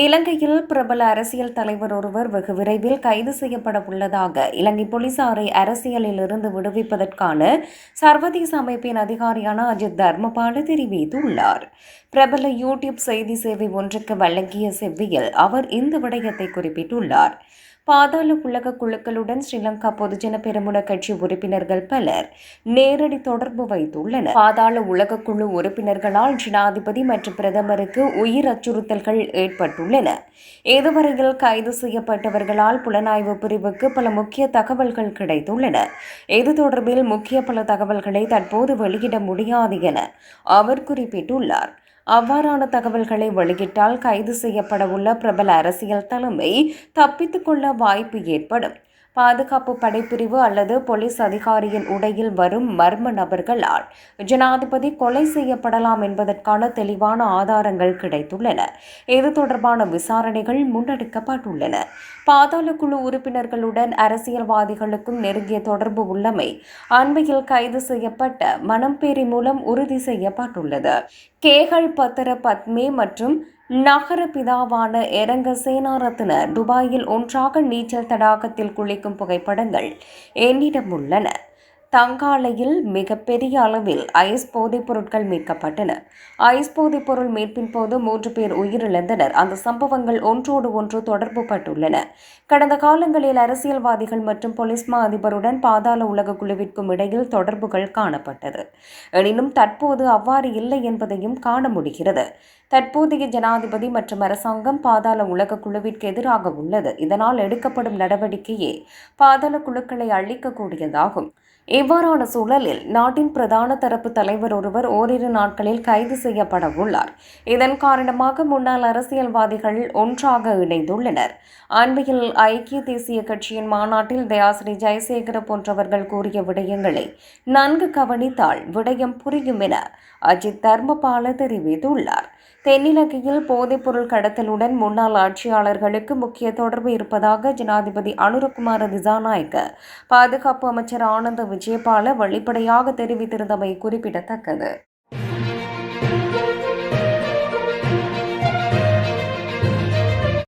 இலங்கையில் பிரபல அரசியல் தலைவர் ஒருவர் வெகு விரைவில் கைது செய்யப்பட உள்ளதாக இலங்கை போலீசாரை அரசியலில் இருந்து விடுவிப்பதற்கான சர்வதேச அமைப்பின் அதிகாரியான அஜித் தர்மபால தெரிவித்துள்ளார். பிரபல யூடியூப் செய்தி சேவை ஒன்றுக்கு வழங்கிய செவ்வியில் அவர் இந்த விடயத்தை குறிப்பிட்டுள்ளார். பாதாள உலக குழுக்களுடன் ஸ்ரீலங்கா பொதுஜன பெருமுன கட்சி உறுப்பினர்கள் பலர் நேரடி தொடர்பு வைத்துள்ளனர். பாதாள உலக குழு உறுப்பினர்களால் ஜனாதிபதி மற்றும் பிரதமருக்கு உயிர் அச்சுறுத்தல்கள் ஏற்பட்டுள்ளன. இதுவரையில் கைது செய்யப்பட்டவர்களால் புலனாய்வு பிரிவுக்கு பல முக்கிய தகவல்கள் கிடைத்துள்ளன. இது தொடர்பில் முக்கிய பல தகவல்களை தற்போது வெளியிட முடியாது என அவர் குறிப்பிட்டுள்ளார். அவ்வாறான தகவல்களை வெளியிட்டால் கைது செய்யப்படவுள்ள பிரபல அரசியல் தலைமை தப்பித்துக்கொள்ள வாய்ப்பு ஏற்படும். பாதுகாப்பு படைப்பிரிவு அல்லது போலீஸ் அதிகாரியின் உடையில் வரும் மர்ம நபர்களால் ஜனாதிபதி கொலை செய்யப்படலாம் என்பதற்கான தெளிவான ஆதாரங்கள் கிடைத்துள்ளன. இது தொடர்பான விசாரணைகள் முன்னெடுக்கப்பட்டுள்ளன. பாதாள குழு உறுப்பினர்களுடன் அரசியல்வாதிகளுக்கும் நெருங்கிய தொடர்பு உள்ளமை அண்மையில் கைது செய்யப்பட்ட மனம்பேரி மூலம் உறுதி செய்யப்பட்டுள்ளது. கேகல் பத்திர பத்மே மற்றும் நகர பிதாவான எரங்க சேனாரத்தினர் துபாயில் ஒன்றாக நீச்சல் தடாகத்தில் குளிக்கும் புகைப்படங்கள் என்னிடம் உள்ளன தங்காலையில் மிகப்பெரிய அளவில் ஐஸ் போதைப் பொருட்கள் மீட்கப்பட்டன. ஐஸ் போதைப் பொருள் மீட்பின் போது மூன்று பேர் உயிரிழந்தனர். அந்த சம்பவங்கள் ஒன்றோடு ஒன்று தொடர்பு பட்டுள்ளன கடந்த காலங்களில் அரசியல்வாதிகள் மற்றும் பொலிஸ்மா அதிபருடன் பாதாள உலக குழுவிற்கும் இடையில் தொடர்புகள் காணப்பட்டது. எனினும் தற்போது அவ்வாறு இல்லை என்பதையும் காண முடிகிறது. தற்போதைய ஜனாதிபதி மற்றும் அரசாங்கம் பாதாள உலக குழுவிற்கு எதிராக உள்ளது. இதனால் எடுக்கப்படும் நடவடிக்கையே பாதாள குழுக்களை அழிக்கக்கூடியதாகும். இவ்வாறான சூழலில் நாட்டின் பிரதான தரப்பு தலைவர் ஒருவர் ஓரிரு நாட்களில் கைது செய்யப்பட உள்ளார். இதன் காரணமாக முன்னாள் அரசியல்வாதிகள் ஒன்றாக இணைந்துள்ளனர். அண்மையில் ஐக்கிய தேசிய கட்சியின் மாநாட்டில் தயாசிரி ஜெயசேகர போன்றவர்கள் கூறிய விடயங்களை நன்கு கவனித்தால் விடயம் புரியும் என அஜித் தர்மபால தெரிவித்துள்ளார். தென்னிலங்கையில் போதைப்பொருள் கடத்தலுடன் முன்னாள் ஆட்சியாளர்களுக்கு முக்கிய தொடர்பு இருப்பதாக ஜனாதிபதி அனுரகுமார திசாநாயக்க பாதுகாப்பு அமைச்சர் ஆனந்த விஜய் விஜயபால வெளிப்படையாக தெரிவித்திருந்தமை குறிப்பிடத்தக்கது.